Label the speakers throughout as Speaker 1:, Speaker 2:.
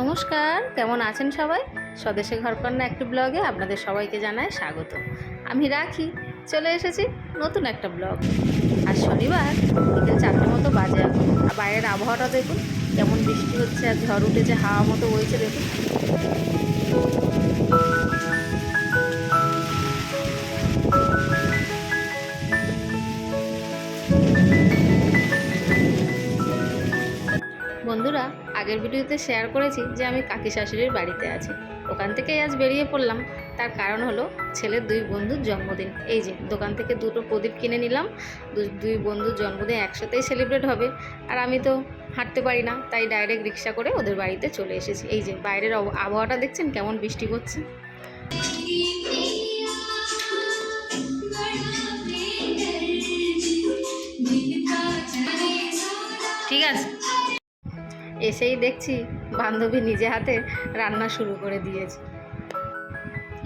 Speaker 1: নমস্কার, কেমন আছেন সবাই? স্বদেশে ঘরকন্যা একটি ব্লগে আপনাদের সবাইকে জানায় স্বাগত। আমি রাখি, চলে এসেছি নতুন একটা ব্লগ। আর শনিবার, বিকেল চারটে মতো বাজে আর বাইরের আবহাওয়াটা দেখুন, কেমন বৃষ্টি হচ্ছে আর ঝড় উঠেছে, হাওয়া মতো বইছে দেখুন। আগের ভিডিওতে শেয়ার করেছি যে আমি কাকি শাশুড়ির বাড়িতে আছি। ওখান থেকেই আজ বেরিয়ে পড়লাম। তার কারণ হলো ছেলের দুই বন্ধুর জন্মদিন। এই যে, দোকান থেকে দুটো প্রদীপ কিনে নিলাম। দুই বন্ধুর জন্মদিন একসাথেই সেলিব্রেট হবে। আর আমি তো হাঁটতে পারি না, তাই ডাইরেক্ট রিক্সা করে ওদের বাড়িতে চলে এসেছি। এই যে, বাইরের আবহাওয়াটা দেখছেন কেমন বৃষ্টি পড়ছে ঠিক আছে। এসেই দেখছি বান্ধবী নিজে হাতে রান্না শুরু করে দিয়েছে।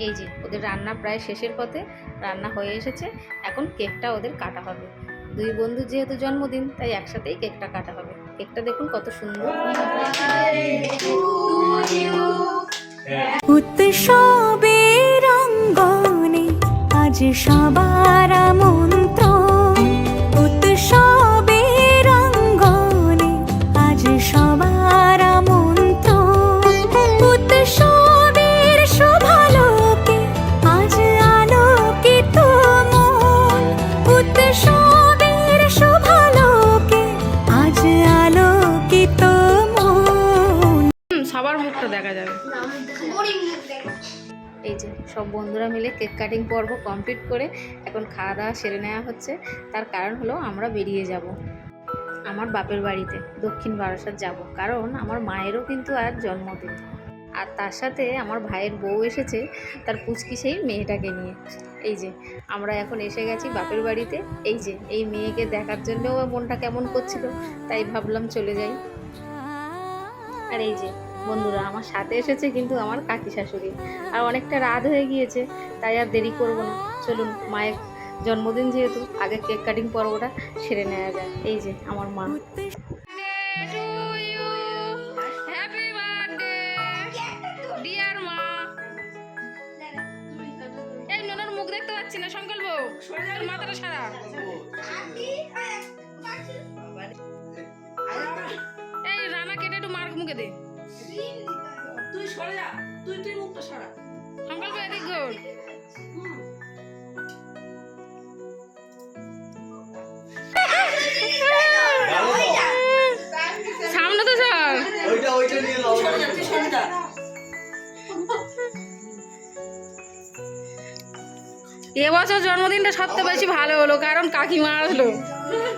Speaker 1: এই যে, ওদের রান্না প্রায় শেষের পথে রান্না হয়ে এসেছে। এখন কেকটা ওদের কাটা হবে। দুই বন্ধু যেহেতু জন্মদিন, তাই একসাথেই কেকটা কাটা হবে। কেকটা দেখুন কত সুন্দর।
Speaker 2: উৎসবের আজ সবার মন্ত্র
Speaker 1: সব বন্ধুরা মিলে কেক কাটিং পর্ব কমপ্লিট করে এখন খাওয়া দাওয়া সেরে নেওয়া হচ্ছে। তার কারণ হলো আমরা বেরিয়ে যাব আমার বাপের বাড়িতে, দক্ষিণ বারাসাত যাব। কারণ আমার মায়েরও কিন্তু আর জন্মদিন। আর তার সাথে আমার ভাইয়ের বউ এসেছে, তার পুচকি সেই মেয়েটাকে নিয়ে। এই যে, আমরা এখন এসে গেছি বাপের বাড়িতে। এই যে, এই মেয়েকে দেখার জন্যও মনটা কেমন করছিল, তাই ভাবলাম চলে যাই। আর এই যে বন্ধুরা, আমার সাথে এসেছে কিন্তু আমার কাকি শাশুড়ি। আর অনেকটা রাত হয়ে গিয়েছে, তাই আর দেরি করব না। চলুন, মায়ের জন্মদিন যেহেতু, আগে কেক কাটিং পর্বটা সেরে নেওয়া যায় এই যে, আমার মা। মুখ দেখতে পাচ্ছি না, সংকল্প? মাথাটা সারা।
Speaker 3: তুই তুই মুখটা সরা
Speaker 1: সংকল্প এদিক ঘোর সামনে তো সর
Speaker 4: ওইটা ওইটা নিয়ে নাও
Speaker 1: এবছর জন্মদিনটা সবচেয়ে বেশি ভালো হলো কারণ কাকিমা আসলো।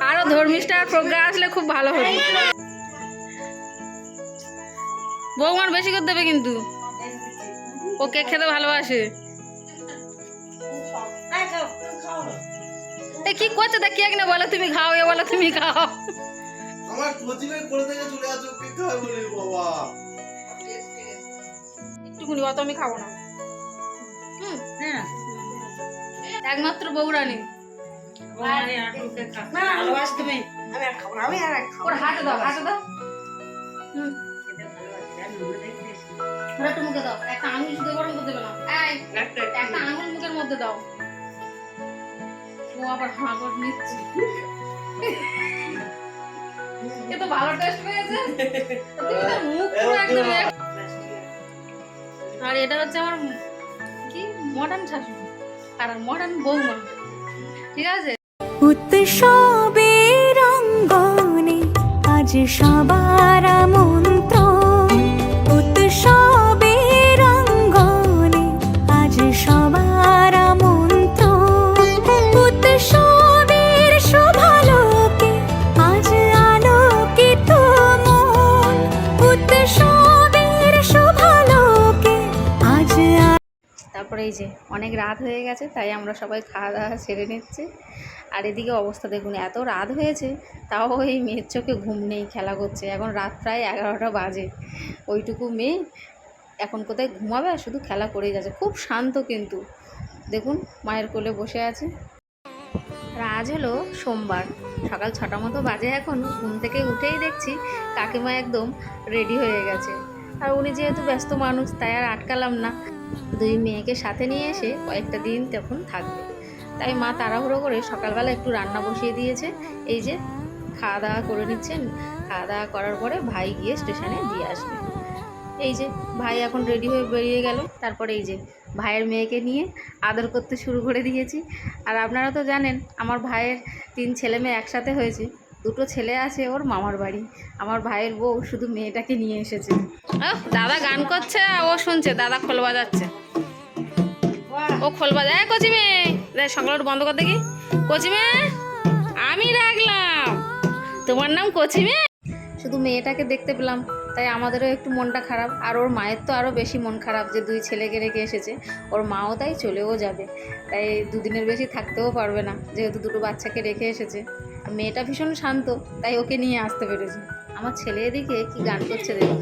Speaker 1: আরও ধর্মিষ্ঠা প্রজ্ঞা আসলে খুব ভালো হতো বৌমার বেশি করে দেবে কিন্তু। ও কেক খেতে ভালোবাসে। এই কি করছে? তা কে না বলো তুমি খাও এ বলো তুমি খাও।
Speaker 4: আমার করে থেকে চলে আসো কে খাবে বলে বাবা?
Speaker 1: একটুকুনি অত আমি খাব না। হুম
Speaker 3: হ্যাঁ।
Speaker 1: একমাত্র বৌরানি
Speaker 3: না ভালোবাস তুমি আমি আর খাব না আমি আর খাব
Speaker 1: ওর হাতে দাও হাতে দাও। হুম। ওরা একটু মুখে দাও। একটা আঙুল শুধু গরম করতে দেবে না। এই একটা আঙুল। মুখের মধ্যে দাও। ও আবার নিচ্ছে। এ তো ভালো টেস্ট পেয়েছে। তুমি তো মুখ পুরো একদম আর এটা হচ্ছে আমার কি? মডার্ন শাশুড়ি। আর মডার্ন বৌমা। ঠিক আছে?
Speaker 2: উৎসবের অঙ্গনে আজ সবার মন্ত্র
Speaker 1: এই যে অনেক রাত হয়ে গেছে, তাই আমরা সবাই খাওয়া দাওয়া সেরে নিচ্ছি। আর এদিকে অবস্থা দেখুন, এত রাত হয়েছে, তাও এই মেয়ের চোখে ঘুম নেই, খেলা করছে। এখন রাত প্রায় এগারোটা বাজে। ওইটুকু মেয়ে এখন কোথায় ঘুমাবে আর শুধু খেলা করেই যাচ্ছে। খুব শান্ত কিন্তু। দেখুন, মায়ের কোলে বসে আছে। আজ হলো সোমবার। সকাল ছটা মতো বাজে এখন, ঘুম থেকে উঠেই দেখছি কাকিমা একদম রেডি হয়ে গেছে। আর উনি যেহেতু ব্যস্ত মানুষ, তাই আর আটকালাম না। দুই মেয়েকে সাথে নিয়ে এসে কয়েকটা দিন তখন থাকবে। তাই মা তাড়াহুড়ো করে সকালবেলা একটু রান্না বসিয়ে দিয়েছে। এই যে খাওয়া দাওয়া করে নিচ্ছেন। খাওয়া দাওয়া করার পরে ভাই গিয়ে স্টেশনে দিয়ে আসবে। এই যে ভাই এখন রেডি হয়ে বেরিয়ে গেল। তারপরে এই যে ভাইয়ের মেয়েকে নিয়ে আদর করতে শুরু করে দিয়েছি। আর আপনারা তো জানেন, আমার ভাইয়ের তিন ছেলে মেয়ে একসাথে হয়েছে। দুটো ছেলে আছে ওর মামার বাড়ি। আমার ভাইয়ের বউ শুধু মেয়েটাকে নিয়ে এসেছে। দাদা গান করছে ও শুনছে দাদা খোল বাজাচ্ছে। ও খোল বাজায়। কচি মেয়ে দেখ সংকলন বন্ধ কর দেখি। কচি মেয়ে আমি রাখলাম। তোমার নাম কচি মেয়ে? শুধু মেয়েটাকে দেখতে পেলাম তাই আমাদেরও একটু মনটা খারাপ। আর ওর মায়ের তো আরও বেশি মন খারাপ যে দুই ছেলেকে রেখে এসেছে। ওর মাও তাই চলেও যাবে। তাই দুদিনের বেশি থাকতেও পারবে না যেহেতু দুটো বাচ্চাকে রেখে এসেছে। মেয়েটা ভীষণ শান্ত, তাই ওকে নিয়ে আসতে পেরেছে। আমার ছেলে এদিকে কি গান করছে দেখুন।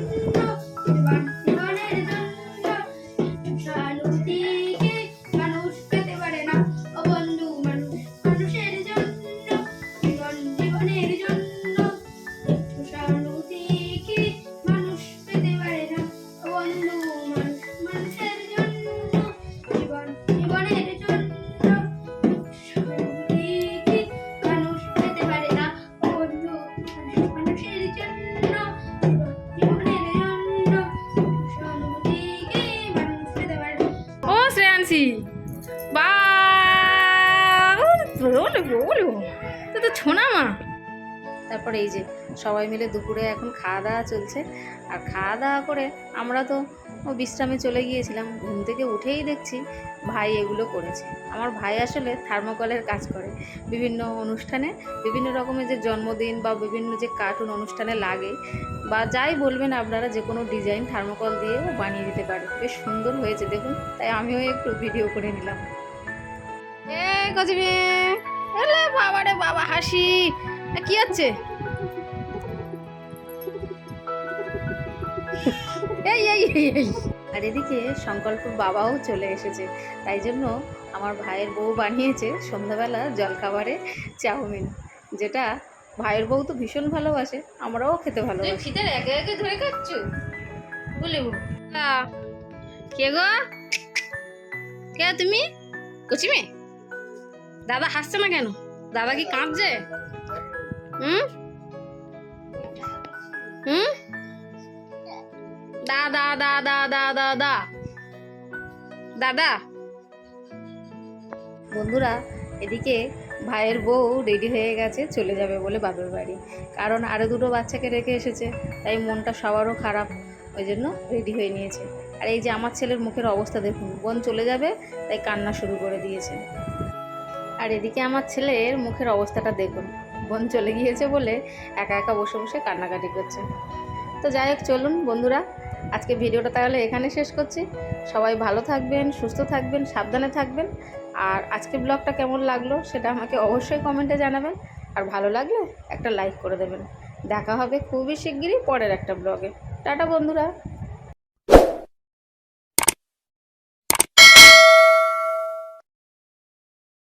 Speaker 1: বলে? তো ছোনা মা। তারপরে এই যে সবাই মিলে দুপুরে এখন খাওয়া দাওয়া চলছে। আর খাওয়া দাওয়া করে আমরা তো বিশ্রামে চলে গিয়েছিলাম। ঘুম থেকে উঠেই দেখছি ভাই এগুলো করেছে। আমার ভাই আসলে থার্মোকলের কাজ করে। বিভিন্ন অনুষ্ঠানে, বিভিন্ন রকমের যে জন্মদিন বা বিভিন্ন যে কার্টুন অনুষ্ঠানে লাগে বা যাই বলবেন আপনারা, যে কোনো ডিজাইন থার্মোকল দিয়ে ও বানিয়ে দিতে পারে। বেশ সুন্দর হয়েছে দেখুন। তাই আমিও একটু ভিডিও করে নিলাম। এ কচি এলে বাবা রে বাবা হাসি। কি হচ্ছে? এই এই এই, আর এদিকে সংকল্পর বাবাও চলে এসেছে। তাই জন্য আমার ভাইয়ের বউ বানিয়েছে সন্ধ্যাবেলা জলখাবারে চাউমিন যেটা ভাইয়ের বউ তো ভীষণ ভালোবাসে আমরাও খেতে ভালোবাসি। খিদের একে একে ধরে খাচ্ছ? বলে কে গো? কে তুমি? কচি মেয়ে? দাদা হাসছে না কেন? দাদা কি কাঁদছে? হুম? হুম? দাদা দাদা দাদা দাদা দাদা। বন্ধুরা, এদিকে ভাইয়ের বউ রেডি হয়ে গেছে, চলে যাবে বলে বাপের বাড়ি। কারণ আরও দুটো বাচ্চাকে রেখে এসেছে, তাই মনটা সবারও খারাপ। ওই জন্য রেডি হয়ে নিয়েছে। আর এই যে আমার ছেলের মুখের অবস্থা দেখুন, বোন চলে যাবে, তাই কান্না শুরু করে দিয়েছে। আর এদিকে আমার ছেলের মুখের অবস্থাটা দেখুন। বোন চলে গিয়েছে বলে একা একা বসে বসে কান্নাকাটি করছে। তো যাই হোক, চলুন বন্ধুরা, আজকে ভিডিওটা তাহলে এখানে শেষ করছি। সবাই ভালো থাকবেন, সুস্থ থাকবেন, সাবধানে থাকবেন। আর আজকে ব্লগটা কেমন লাগল সেটা আমাকে অবশ্যই কমেন্টে জানাবেন। আর ভালো লাগলে একটা লাইক করে দেবেন। দেখা হবে খুবই শিগগিরই পরের একটা ব্লগে। টাটা বন্ধুরা।